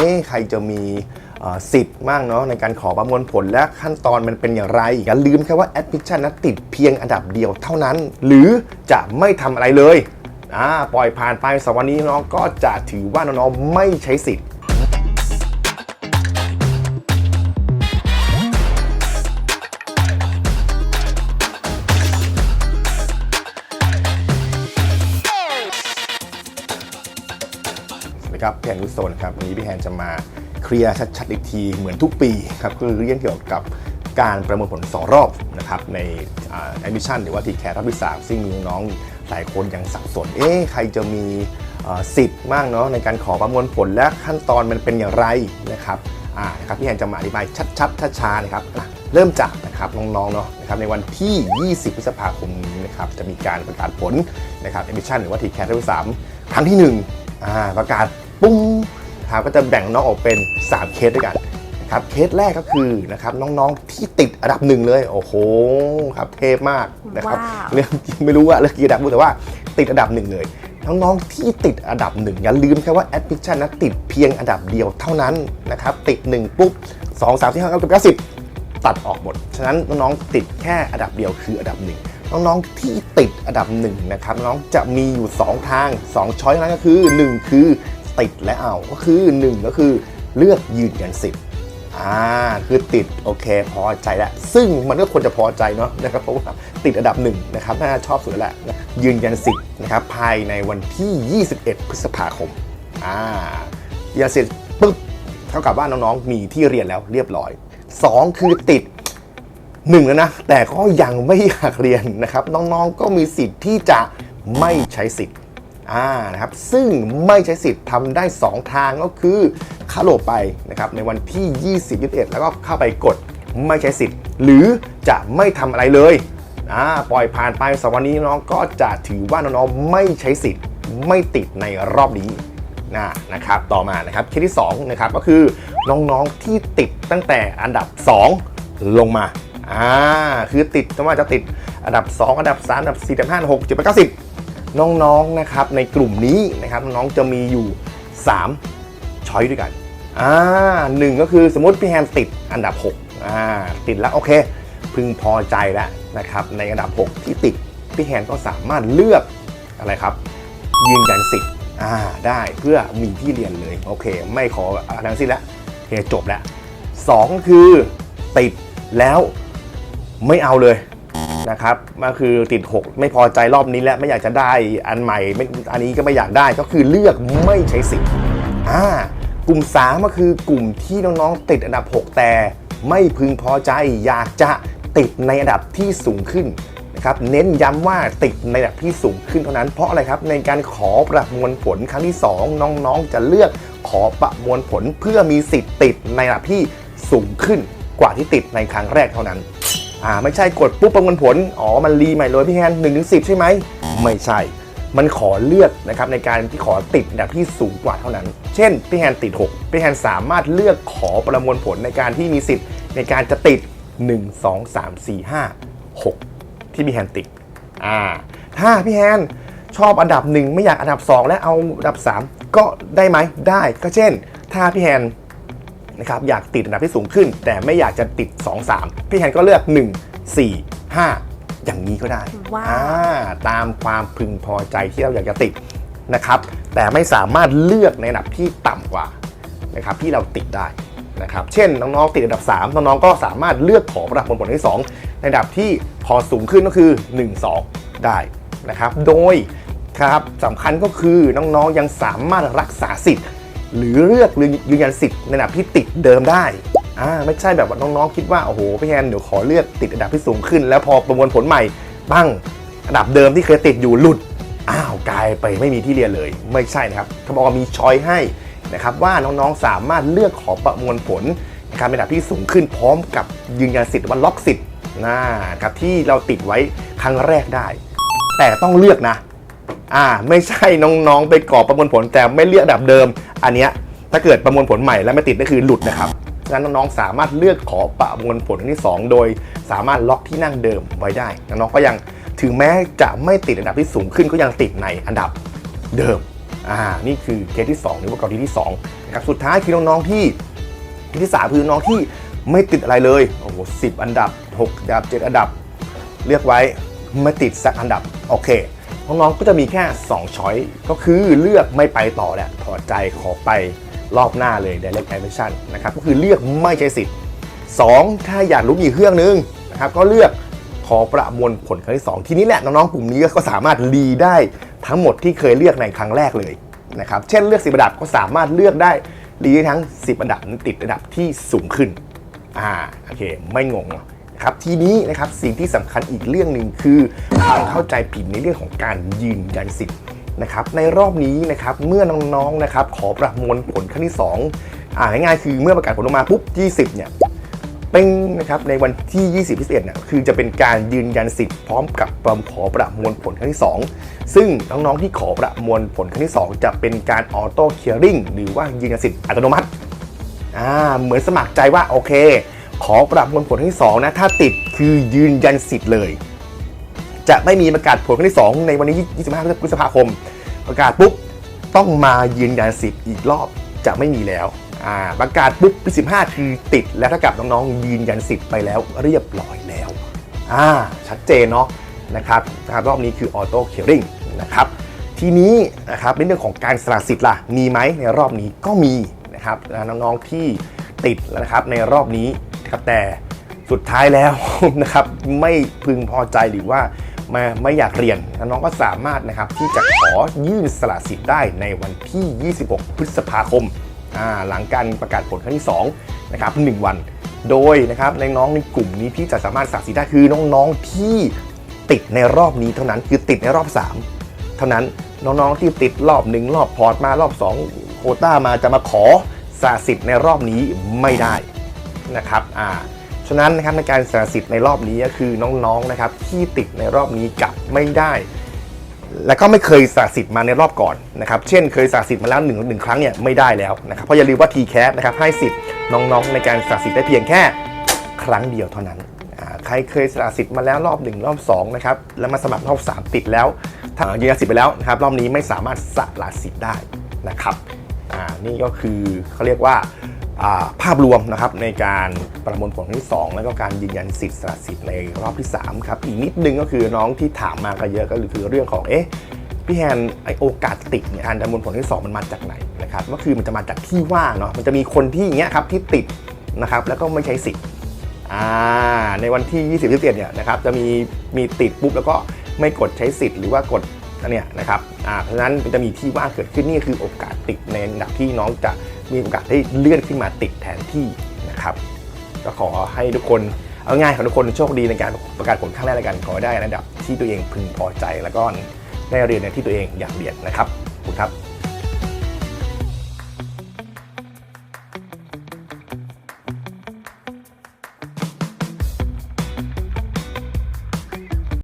เอ๊ะใครจะมีสิทธิ์มากเนาะในการขอประมวลผลและขั้นตอนมันเป็นอย่างไรอย่าลืมแค่ว่าแอดมิชชั่นนะติดเพียงอันดับเดียวเท่านั้น หรือจะไม่ทำอะไรเลยปล่อยผ่านไปสวันนี้น้องก็จะถือว่าน้องๆไม่ใช้สิทธิ์ พี่แฮนนุสโซนครับวันนี้พี่แฮนจะมาเคลียร์ชัดๆอีกทีเหมือนทุกปีครับคือเรื่องเกี่ยวกับการประมวลผล2รอบนะครับในแอดมิชชั่นหรือว่าทีแคร์รอบที่3ซึ่งมีน้องๆหลายคนยังสับสน เอ๊ะใครจะมีสิทธิ์มากเนาะในการขอประมวลผลและขั้นตอนมันเป็นอย่างไรนะครับอ่านะครับพี่แฮนจะมาอธิบายชัดๆช้าๆนะครับเริ่มจากนะครับน้องๆเนาะนะครับในวันที่ 20 พฤษภาคมนี้นะครับจะมีการประกาศผลนะครับแอดมิชชั่นหรือว่าทีแคร์รอบที่3ครั้งที่1อ่าประกาศ ปุ้งนะครับก็จะแบ่งน้องออกเป็น 3 เคสด้วยกันนะครับเคสแรกก็คือนะครับน้องๆที่ติดอันดับหนึ่งเลย โอ้โหครับเทพมากนะครับว้าวเรื่องไม่รู้ว่าเรื่องกี่อันดับแต่ว่าติดอันดับหนึ่งเลยน้องๆที่ติดอันดับหนึ่งอย่าลืมแค่ว่า admission นะติดเพียงอันดับเดียวเท่านั้นนะครับติด 1 ปุ๊บ 2 3 4 5 9 10 ตัดออกหมด ฉะนั้นน้องๆติดแค่อันดับเดียวคืออันดับหนึ่งน้องๆที่ติดอันดับหนึ่งนะครับน้องจะมีอยู่ 2 ทาง 2 ช้อยนั้นก็คือ 1 คือ ติดและเอาก็คือ 1 ก็คือเลือกยืนยันสิทธิ์อ่าคือติดโอเคพอใจแล้ว ซึ่งมันก็ควรจะพอใจเนาะนะครับเพราะว่าติดอันดับหนึ่งนะครับน่าชอบสุดแล้วนะยืนยันสิทธิ์นะครับภายในวันที่ 21 พฤษภาคมอ่ายืนยันสิทธิ์ปุ๊บเท่ากับว่าน้องๆมีที่เรียนแล้วเรียบร้อย 2 คือติดหนึ่งแล้วนะ แต่ก็ยังไม่อยากเรียนนะครับ น้องๆก็มีสิทธิ์ที่จะไม่ใช้สิทธิ์ อ่านะครับซึ่งไม่ใช้สิทธิ์ทำได้ 2 ทางก็คือเข้าโหลดไปนะครับในวันที่ 20 21 แล้วก็เข้าไปกดไม่ใช้สิทธิ์ หรือจะไม่ทำอะไรเลยอ่าปล่อยผ่านไปสองวันนี้น้องก็จะถือว่าน้องๆไม่ใช้สิทธิ์ไม่ติดในรอบนี้นะนะครับต่อมานะครับเคสที่2นะครับก็คือน้องๆที่ติดตั้งแต่อันดับ 2 ลงมาอ่าคือติดไม่ว่าจะติดอันดับ 2 อันดับ 3 อันดับ 4 อันดับ5 6 7 8 9 10 น้องๆนะครับในกลุ่มนี้นะครับน้องจะมีอยู่ 3 ช้อยด้วยกันอ่าหนึ่งก็คือสมมติพี่แฮมติดอันดับ6อ่าติดแล้วโอเค พึงพอใจแล้วนะครับในอันดับ 6 ที่ติดพี่แฮนก็สามารถเลือกอะไรครับ ยืนยันสิทธิ์อ่าได้เพื่อมีที่เรียนเลยโอเค ไม่ขออะไรทั้งสิ้นล้วโอเคจบแล้วสองคือติดแล้วไม่เอาเลย นะครับก็คือติด 6 ไม่พอใจรอบนี้แล้วไม่อยากจะได้อันใหม่ไม่อันนี้ก็ไม่อยากได้ก็คือเลือกไม่ใช้สิทธิ์อ่ากลุ่ม3ก็คือกลุ่มที่น้องๆติดอันดับ 6 แต่ไม่พึงพอใจอยากจะติดในอันดับที่สูงขึ้นนะครับเน้นย้ำว่าติดในระดับที่สูงขึ้นเท่านั้นเพราะอะไรครับในการขอประมวลผลครั้งที่ 2 น้องๆ จะเลือกขอประมวลผลเพื่อมีสิทธิ์ติดในระดับที่สูงขึ้นกว่าที่ติดในครั้งแรกเท่านั้น อ่าไม่ใช่กดปุ๊บประมวลผล อ๋อ มันรีใหม่เลยพี่แฮนหนึ่งถึงสิใช่ไหม ไม่ใช่ มันขอเลือกนะครับในการที่ขอติดอันดับที่สูงกว่าเท่านั้น เช่นพี่แฮนติด 6 พี่แฮนสามารถเลือกขอประมวลผลในการที่มีสิทธิ์ในการจะติด 1 2 3 4 5 6 ที่พี่แฮนติด อ่า ถ้าพี่แฮนชอบอันดับหนึ่งไม่อยากอันดับ 2 และเอาอันดับ 3 ก็ได้ไหมได้ ก็เช่น ถ้าพี่แฮน นะครับอยากติดอันดับที่สูงขึ้น แต่ไม่อยากจะติด 2 3 พี่แฮนก็เลือก 1 4 5 อย่างนี้ก็ได้ว้าวอ่าตามความพึงพอใจที่เราอยากจะติดนะครับ แต่ไม่สามารถเลือกในอันดับที่ต่ำกว่านะครับที่เราติดได้นะครับ เช่นน้องๆติดอันดับ 3 น้องๆก็สามารถเลือกขอประผลผลที่ 2 ในระดับที่พอสูงขึ้นก็คือ 1 2 ได้นะครับ โดยครับสำคัญก็คือน้องๆยังสามารถรักษาสิทธิ์ หรือเลือกยืนยันสิทธิ์ในระดับที่ติดเดิมได้อ่าไม่ใช่แบบว่าน้องๆคิดว่าโอ้โหพี่แอนเดี๋ยวขอเลือกติดอันดับที่สูงขึ้น แล้วพอประมวลผลใหม่ปั้งอันดับเดิมที่เคยติดอยู่หลุดอ้าวกลายไปไม่มีที่เรียนเลย ไม่ใช่นะครับเขาบอกว่ามีช้อยให้นะครับว่าน้องๆสามารถเลือกขอประมวลผลนะครับในระดับที่สูงขึ้นพร้อมกับยืนยันสิทธิ์ว่าล็อกสิทธิ์นะครับที่เราติดไว้ครั้งแรกได้ แต่ต้องเลือกนะ อ่าไม่ใช่น้องๆ ไปกรอกประมวลผลแต่ไม่เลือกอันดับเดิม อันเนี้ยถ้าเกิดประมวลผลใหม่แล้วไม่ติดก็คือหลุดนะครับฉะนั้นน้องๆสามารถเลือกขอประมวลผลที่ 2 โดยสามารถล็อกที่นั่งเดิมไว้ได้น้องๆก็ยังถึงแม้จะไม่ติดอันดับที่สูงขึ้นก็ยังติดในอันดับเดิมอ่านี่คือเคสที่ 2 หรือว่ากรณีที่2นะครับสุดท้ายคือน้องๆที่เคสที่ 3 คือน้องที่ไม่ติดอะไรเลยโอ้โหสิอันดับ6อันดับ 7 อันดับ เลือกไว้ไม่ติดสักอันดับโอเค น้องๆก็จะมีแค่2ช้อยก็คือเลือกไม่ไปต่อแหล้วถอดใจขอไปรอบหน้าเลย direct admission นะครับก็คือเลือกไม่ใช้สิทธิ์ 2 ถ้าอยากรู้อีกเครื่องนึงนะครับก็เลือกขอประมวลผลครั้งที่ 2 ทีนี้แหละน้องๆกลุ่มนี้ก็สามารถรีได้ทั้งหมดที่เคยเลือกในครั้งแรกเลยนะครับเช่นเลือก10อันดับก็สามารถเลือกได้รีได้ทั้ง 10 อันดับติดอันดับที่สูงขึ้นอ่าโอเคไม่งงเนอะ นะครับทีนี้นะครับสิ่งที่สำคัญอีกเรื่องหนึ่งคือความเข้าใจผิดในเรื่องของการยืนยันสิทธิ์นะครับในรอบนี้นะครับเมื่อน้องๆนะครับขอประมวลผลครั้งที่ 2อ่าง่ายๆคือเมื่อประกาศผลออกมาปุ๊บ 20 เนี่ยเป็นนะครับในวันที่ 20พิเศษเนี่ยคือจะเป็นการยืนยันสิทธิ์พร้อมกับประขอประมวลผลครั้งที่ 2 ซึ่งน้องๆที่ขอประมวลผลครั้งที่ 2 จะเป็นการออโต้เคลียร์ริงหรือว่ายืนยันสิทธิ์อัตโนมัติอ่าเหมือนสมัครใจว่าโอเค ขอประมวลผลครั้งที่ 2 นะ ถ้าติดคือยืนยันสิทธิ์เลย จะไม่มีประกาศผลครั้งที่ 2 ในวันนี้ 25 พฤษภาคม ประกาศปุ๊บ ต้องมายืนยันสิทธิ์อีกรอบจะไม่มีแล้วประกาศปุ๊บ15 คือติด แล้วถ้ากับน้องๆยืนยันสิทธิ์ไปแล้วเรียบร้อยแล้วอ่าชัดเจนเนาะนะครับนะรบรอบนี้คือออโต้เค r ริงนะครับทีนี้นะครับในเรื่องของการสละสิทธิ์ล่ะมีไหมในรอบนี้ก็มีนะครับน้องๆที่ติดแล้วนะครับในรอบนี้ นะครับแต่สุดท้ายแล้วนะครับไม่พึงพอใจหรือว่าไม่ไม่อยากเรียนน้องก็สามารถนะครับที่จะขอยื่นสละสิทธิ์ได้ในวันที่ 26 พฤษภาคมาหลังการประกาศผลครั้งที่2นะครับ1วัน โดยนะครับในน้องในกลุ่มนี้ที่จะสามารถสละสิทธิ์ได้คือน้องๆที่ติดในรอบนี้เท่านั้นคือติดในรอบ 3 เท่านั้นน้องๆที่ติดรอบหนึ่งรอบพอร์ตมารอบ 2 โคต้ามาจะมาขอสละสิทธิ์ในรอบนี้ไม่ได้ นะครับอ่าฉะนั้นนะครับในการสละสิทธิ์ในรอบนี้ก็คือน้องๆนะครับที่ติดในรอบนี้กลับไม่ได้ และก็ไม่เคยสละสิทธิ์มาในรอบก่อนนะครับเช่นเคยสละสิทธิ์มาแล้วหนึ่งหนึ่งครั้งเนี่ยไม่ได้แล้วนะครับเพราะอย่าลืมว่า t c a s นะครับให้สิทธิ์น้องๆ ในการสละสิทธิ์ได้เพียงแค่ครั้งเดียวเท่านั้นใครเคยสละสิทธิ์มาแล้วรอบหนึ่งรอบสองนะครับแล้วมาสมัครรอบสามติดแล้ว ถ้ายืนยันสิทธิ์ไปแล้วนะครับรอบนี้ไม่สามารถสละสิทธิ์ได้นะครับอ่านี่ก็คือเขาเรียกว่า ภาพรวมนะครับในการประมวลผลครั้งที่ 2 แล้วก็การยืนยันสิทธิ์สละสิทธิ์ในรอบที่ 3 ครับ อีกนิดนึงก็คือน้องที่ถามมาก็เยอะก็คือเรื่องของเอ๊ะพี่แฮนไอโอกาสติดเนี่ยการประมวลผลครั้งที่2มันมาจากไหนนะครับก็คือมันจะมาจากที่ว่าเนาะมันจะมีคนที่อย่างเงี้ยครับที่ติดนะครับแล้วก็ไม่ใช้สิทธิ์ในวันที่ 20 21เนี่ยนะครับจะมีมีติดปุ๊บแล้วก็ไม่กดใช้สิทธิ์หรือว่ากด เนี่ยนะครับอ่าเพราะฉะนั้นจะมีที่ว่างเกิดขึ้นนี่คือโอกาสติดในอันดับที่น้องจะมีโอกาสได้เลื่อนขึ้นมาติดแทนที่นะครับ ก็ขอให้ทุกคนเอาง่ายขอให้ทุกคนโชคดีในการประกาศผลข้างแรกแล้วกันขอให้ได้ระดับที่ตัวเองพึงพอใจ แล้วก็ได้เรียนในที่ตัวเองอยากเรียนนะครับขอบคุณครับ